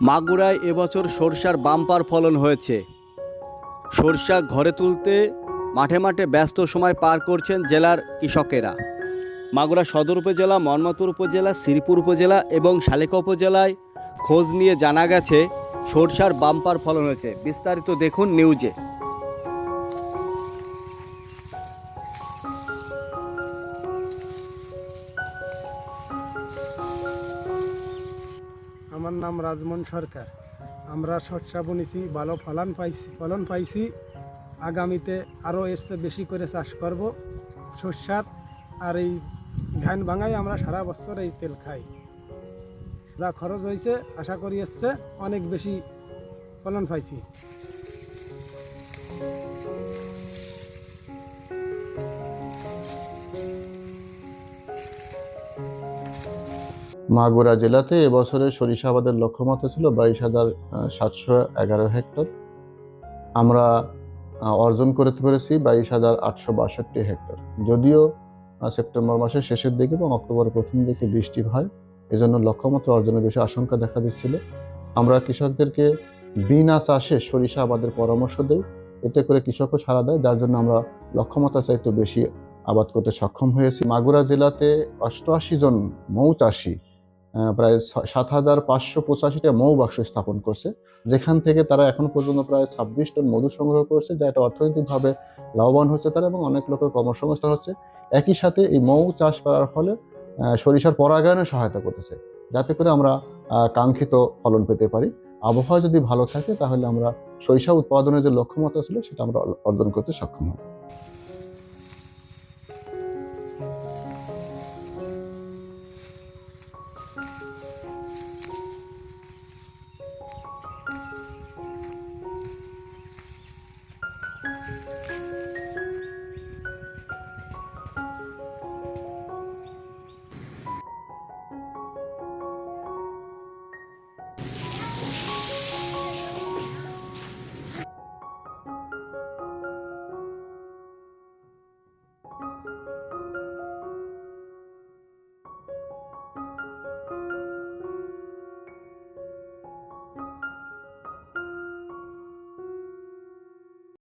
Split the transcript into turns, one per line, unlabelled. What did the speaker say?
মাগুরায় এবছর সরষার বাম্পার ফলন হয়েছে। সরষা ঘরে তুলতে মাঠে মাঠে ব্যস্ত সময় পার করছেন জেলার কৃষকেরা। মাগুরা সদর উপজেলা, মনমাতুর উপজেলা, শ্রীপুর উপজেলা এবং শালিকা উপজেলায় খোঁজ নিয়ে জানা গেছে, সরষার বাম্পার ফলন হয়েছে। বিস্তারিত দেখুন নিউজে।
আমার নাম রাজমন সরকার। আমরা শস্যা বুনেছি, ভালো ফলন পাইছি ফলন পাইছি। আগামীতে আরও চেয়ে বেশি করে চাষ করব শস্যার। আর এই ধান ভাঙাই আমরা সারা বছর এই তেল খাই। যা খরচ হয়েছে, আশা করি এসছে অনেক বেশি ফলন পাইছি।
মাগুরা জেলাতে এবছরে সরিষা আবাদের লক্ষ্যমাত্রা ছিল বাইশ হাজার সাতশো এগারো হেক্টর। আমরা অর্জন করতে পেরেছি বাইশ হাজার আটশো বাষট্টি হেক্টর। যদিও সেপ্টেম্বর মাসের শেষের দিকে এবং অক্টোবরের প্রথম দিকে বৃষ্টি হয়, এজন্য লক্ষ্যমাত্রা অর্জনের বেশি আশঙ্কা দেখা দিচ্ছিল। আমরা কৃষকদেরকে বিনা চাষে সরিষা আবাদের পরামর্শ দেই, এতে করে কৃষকও সাড়া দেয়, যার জন্য আমরা লক্ষ্যমাত্রা চাইতে বেশি আবাদ করতে সক্ষম হয়েছি। মাগুরা জেলাতে অষ্টআশি জন মৌ চাষি প্রায় সাত হাজার পাঁচশো পঁচাশিটা মৌ বাক্স স্থাপন করছে, যেখান থেকে তারা এখন পর্যন্ত প্রায় ছাব্বিশ টন মধু সংগ্রহ করছে, যা এটা অর্থনৈতিকভাবে লাভবান হচ্ছে তারা এবং অনেক লোকের কর্মসংস্থান হচ্ছে। একই সাথে এই মৌ চাষ করার ফলে সরিষার পরাগায়নে সহায়তা করতেছে, যাতে করে আমরা কাঙ্ক্ষিত ফলন পেতে পারি। আবহাওয়া যদি ভালো থাকে, তাহলে আমরা সরিষা উৎপাদনের যে লক্ষ্যমাত্রা ছিল, সেটা আমরা অর্জন করতে সক্ষম হব।